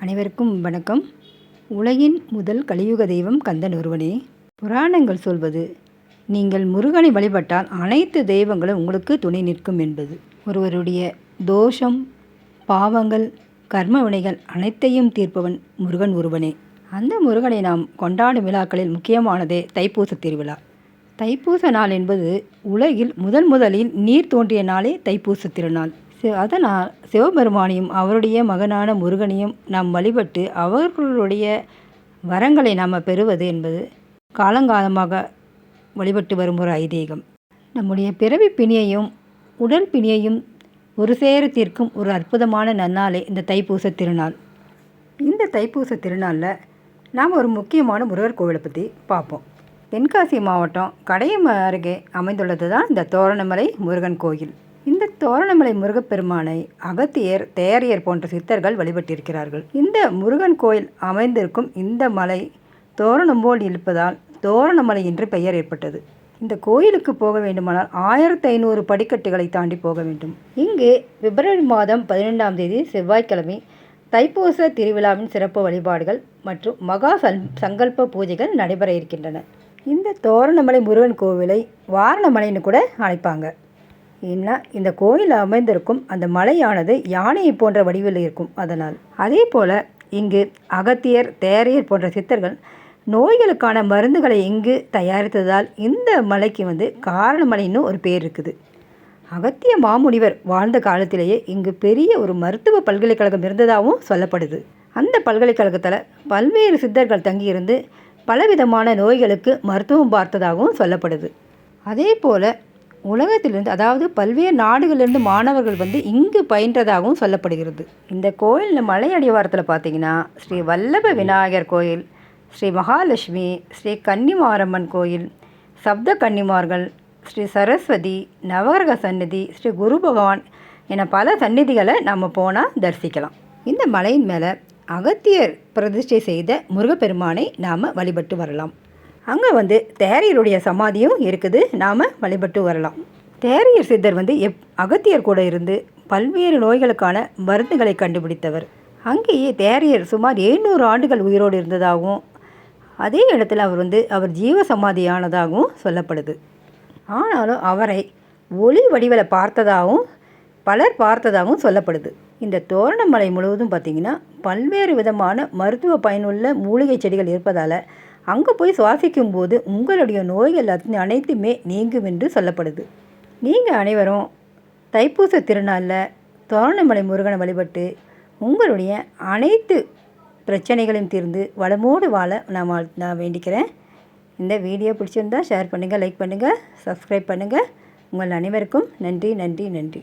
அனைவருக்கும் வணக்கம். உலகின் முதல் கலியுக தெய்வம் கந்தன் ஒருவனே. புராணங்கள் சொல்வது நீங்கள் முருகனை வழிபட்டால் அனைத்து தெய்வங்களும் உங்களுக்கு துணை நிற்கும் என்பது. ஒருவருடைய தோஷம் பாவங்கள் கர்ம வினைகள் அனைத்தையும் தீர்ப்பவன் முருகன் ஒருவனே. அந்த முருகனை நாம் கொண்டாடும் விழாக்களில் முக்கியமானதே தைப்பூச திருவிழா. தைப்பூச நாள் என்பது உலகில் முதல் முதலில் நீர் தோன்றிய நாளே தைப்பூச திருநாள். அதனால் சிவபெருமானையும் அவருடைய மகனான முருகனையும் நாம் வழிபட்டு அவர்களுடைய வரங்களை நாம் பெறுவது என்பது காலங்காலமாக வழிபட்டு வரும் ஒரு ஐதீகம். நம்முடைய பிறவி பிணியையும் உடல் பிணியையும் ஒரு சேர தீர்க்கும் ஒரு அற்புதமான நன்னாளே இந்த தைப்பூச திருநாள். இந்த தைப்பூச திருநாளில் நாம் ஒரு முக்கியமான முருகர் கோவிலை பற்றி பார்ப்போம். தென்காசி மாவட்டம் கடையம் அருகே அமைந்துள்ளது தான் இந்த தோரணமலை முருகன் கோயில். தோரணமலை முருகப்பெருமானை அகத்தியர் தேரையர் போன்ற சித்தர்கள் வழிபட்டிருக்கிறார்கள். இந்த முருகன் கோயில் அமைந்திருக்கும் இந்த மலை தோரணம் போல் இருப்பதால் தோரணமலை என்று பெயர் ஏற்பட்டது. இந்த கோயிலுக்கு போக வேண்டுமானால் ஆயிரத்தி ஐநூறு படிக்கட்டுகளை தாண்டி போக வேண்டும். இங்கு பிப்ரவரி மாதம் பதினெண்டாம் தேதி செவ்வாய்க்கிழமை தைப்பூச திருவிழாவின் சிறப்பு வழிபாடுகள் மற்றும் மகா சல் சங்கல்ப பூஜைகள் நடைபெற இருக்கின்றன. இந்த தோரணமலை முருகன் கோவிலை வாரணமலைன்னு கூட அழைப்பாங்க. ஏன்னா இந்த கோயில் அமைந்திருக்கும் அந்த மலையானது யானையை போன்ற வடிவில் இருக்கும் அதனால். அதே போல் இங்கு அகத்தியர் தேரையர் போன்ற சித்தர்கள் நோய்களுக்கான மருந்துகளை இங்கு தயாரித்ததால் இந்த மலைக்கு வந்து காரணமலைன்னு ஒரு பேர் இருக்குது. அகத்திய மாமுனிவர் வாழ்ந்த காலத்திலேயே இங்கு பெரிய ஒரு மருத்துவ பல்கலைக்கழகம் இருந்ததாகவும் சொல்லப்படுது. அந்த பல்கலைக்கழகத்தில் பல்வேறு சித்தர்கள் தங்கியிருந்து பலவிதமான நோய்களுக்கு மருத்துவம் பார்த்ததாகவும் சொல்லப்படுது. அதே போல் உலகத்திலிருந்து அதாவது பல்வேறு நாடுகளிலிருந்து மாணவர்கள் வந்து இங்கு பயின்றதாகவும் சொல்லப்படுகிறது. இந்த கோயிலில் மலை அடிவாரத்தில் பார்த்தீங்கன்னா ஸ்ரீ வல்லப விநாயகர் கோயில் ஸ்ரீ மகாலட்சுமி ஸ்ரீ கன்னிமாரம்மன் கோயில் சப்த கன்னிமார்கள் ஸ்ரீ சரஸ்வதி நவகிரக சந்நிதி ஸ்ரீ குரு பகவான் என பல சந்நிதிகளை நம்ம போனால் தரிசிக்கலாம். இந்த மலையின் மேலே அகத்தியர் பிரதிஷ்டை செய்த முருகப்பெருமானை நாம் வழிபட்டு வரலாம். அங்கே வந்து தேரையருடைய சமாதியும் இருக்குது. நாம் வழிபட்டு வரலாம். தேரையர் சித்தர் வந்து எப் அகத்தியர் கூட இருந்து பல்வேறு நோய்களுக்கான மருந்துகளை கண்டுபிடித்தவர். அங்கேயே தேரையர் சுமார் எழுநூறு ஆண்டுகள் உயிரோடு இருந்ததாகவும் அதே இடத்துல அவர் வந்து அவர் ஜீவ சமாதியானதாகவும் சொல்லப்படுது. ஆனாலும் அவரை ஒளி வடிவில் பார்த்ததாகவும் பலர் பார்த்ததாகவும் சொல்லப்படுது. இந்த தோரணமலை முழுவதும் பார்த்திங்கன்னா பல்வேறு விதமான மருத்துவ பயனுள்ள மூலிகை செடிகள் இருப்பதால் அங்கே போய் சுவாசிக்கும் போது உங்களுடைய நோய்கள் அனைத்துமே நீங்கும் என்று சொல்லப்படுது. நீங்கள் அனைவரும் தைப்பூச திருநாளில் தோரணமலை முருகனை வழிபட்டு உங்களுடைய அனைத்து பிரச்சனைகளையும் தீர்ந்து வளமோடு வாழ நான் நான் வேண்டிக்கிறேன். இந்த வீடியோ பிடிச்சிருந்தால் ஷேர் பண்ணுங்கள் லைக் பண்ணுங்கள் சப்ஸ்கிரைப் பண்ணுங்கள் உங்கள் அனைவருக்கும் நன்றி நன்றி நன்றி.